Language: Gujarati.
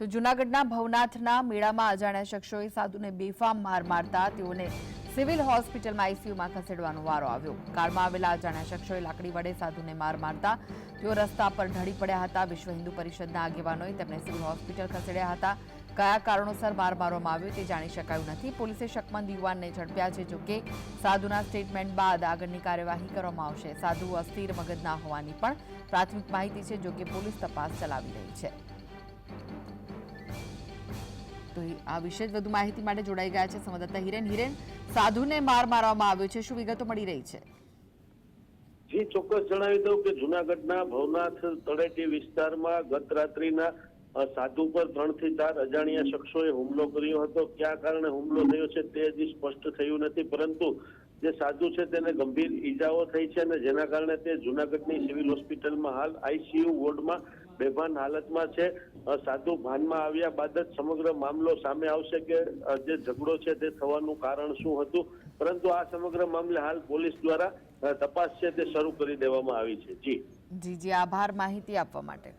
તો જૂનાગઢના ભવનાથના મેળામાં અજાણ્યા શખ્સોએ સાધુને બેફામ માર મારતા તેઓને સિવિલ હોસ્પિટલમાં આઈસીયુમાં ખસેડવાનો વારો આવ્યો. કારમાં આવેલા અજાણ્યા શખ્સોએ લાકડી વડે સાધુને માર મારતા તેઓ રસ્તા પર ઢળી પડ્યા હતા. વિશ્વ હિન્દુ પરિષદના આગેવાનોએ તેમને સિવિલ હોસ્પિટલ ખસેડ્યા હતા. કયા કારણોસર માર મારવામાં આવ્યો તે જાણી શકાયું નથી. પોલીસે શકમંદ યુવાનને ઝડપ્યા છે જોકે સાધુના સ્ટેટમેન્ટ બાદ આગળની કાર્યવાહી કરવામાં આવશે. સાધુ અસ્થિર મગજના હોવાની પણ પ્રાથમિક માહિતી છે જોકે પોલીસ તપાસ ચલાવી રહી છે. તો આ વિશે જ વધુ માહિતી માટે જોડાઈ ગયા છે સંવાદદાતા હિરેન. હિરેન, સાધુને માર મારવામાં આવ્યો છે. શું વિગતો મળી રહી છે? જી, ચોક્કસ જણાવી દઉં કે જુનાગઢના ભવનાથ તળેટી વિસ્તારમાં ગત રાત્રિના સાધુ પર ત્રણથી ચાર અજાણ્યા શખ્સોએ હુમલો કર્યો હતો. કયા કારણે હુમલો થયો છે તે હજી સ્પષ્ટ થયું નથી. પરંતુ જે સાધુ છે તેને ગંભીર ઈજાઓ થઈ છે અને જેના કારણે તે જુનાગઢની સિવિલ હોસ્પિટલમાં હાલ આઈસીયુ વોર્ડમાં બેભાન હાલતમાં છે. સાધુ ભાનમાં આવ્યા બાદ જ સમગ્ર મામલો સામે આવશે કે જે ઝઘડો છે તે થવાનું કારણ શું હતું. પરંતુ આ સમગ્ર મામલે હાલ પોલીસ દ્વારા તપાસ છે તે શરૂ કરી દેવામાં આવી છે. જી. જી જી. આભાર માહિતી આપવા માટે.